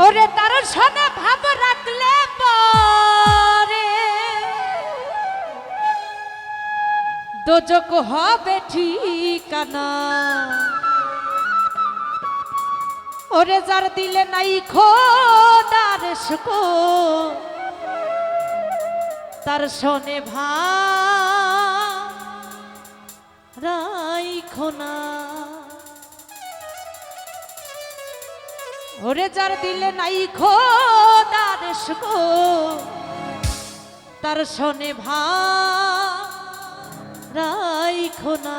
ওরে তার সদা ভাব রাখলে পরে। দোজক হবে ঠিকানা। ওরে যার দিলে নাই খোদার শুকো তার শোনে ভা রাইখোনা ওরে যার দিলে নাই খো দাদেশ গো তার শোনে ভাই খোনা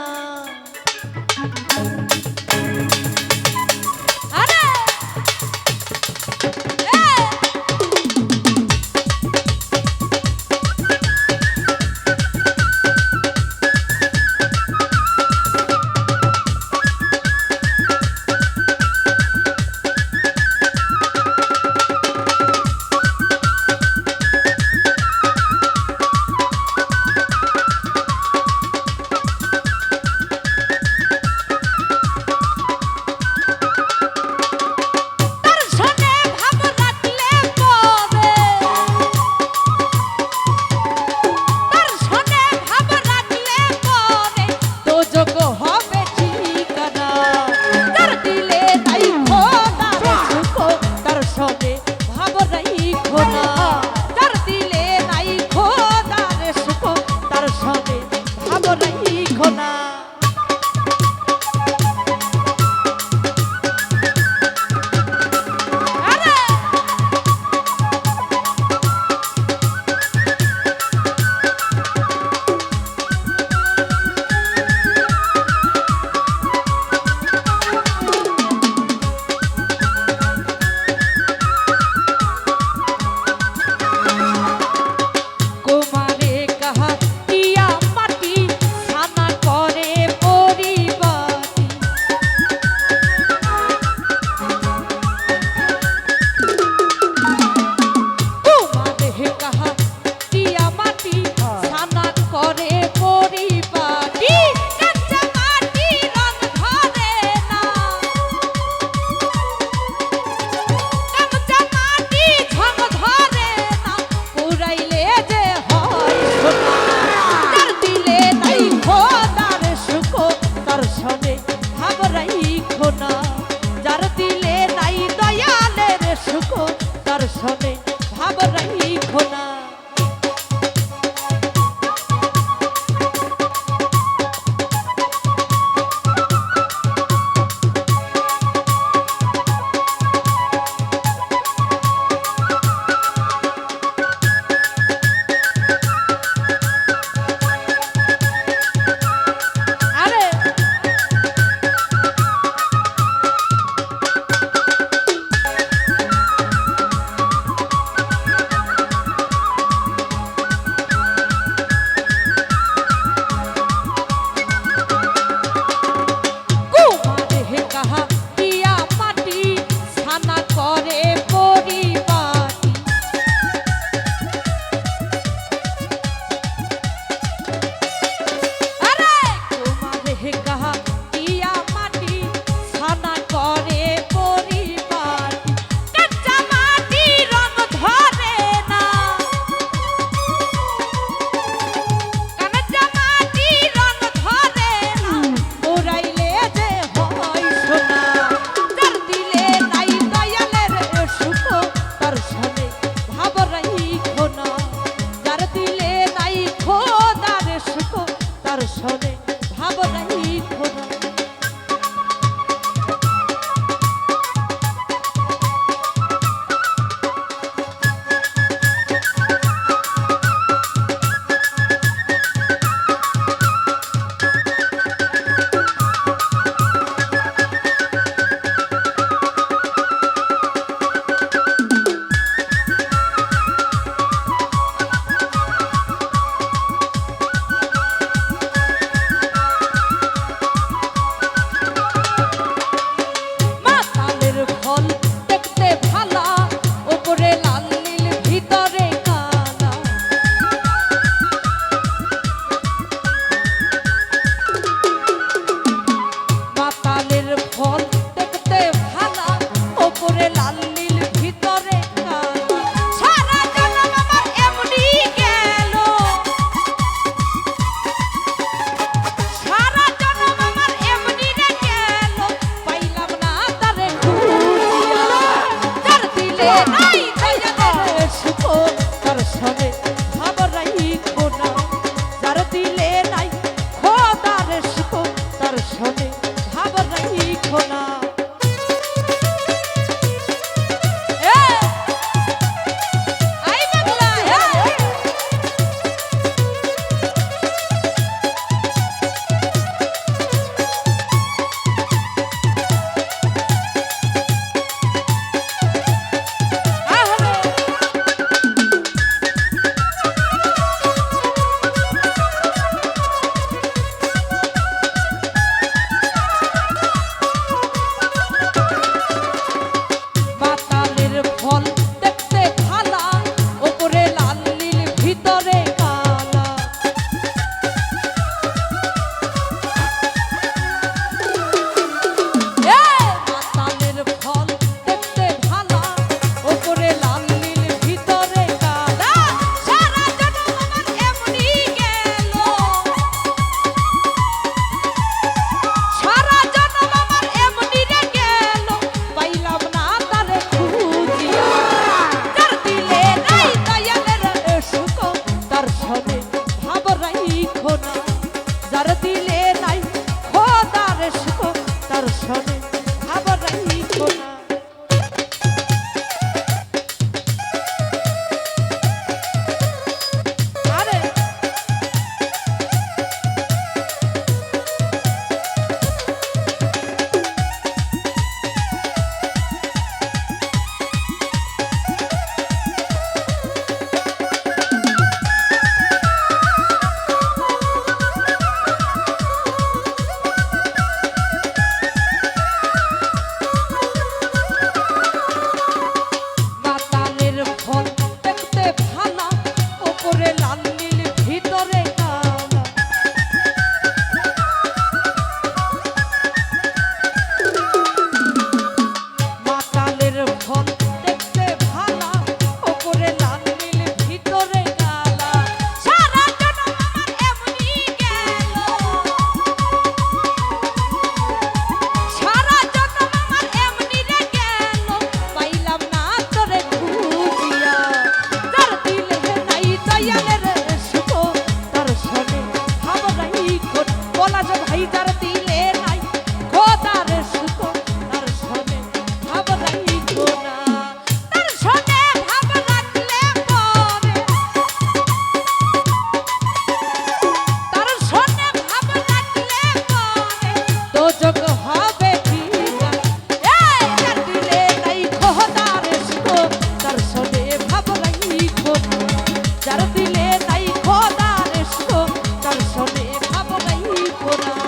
Por amor.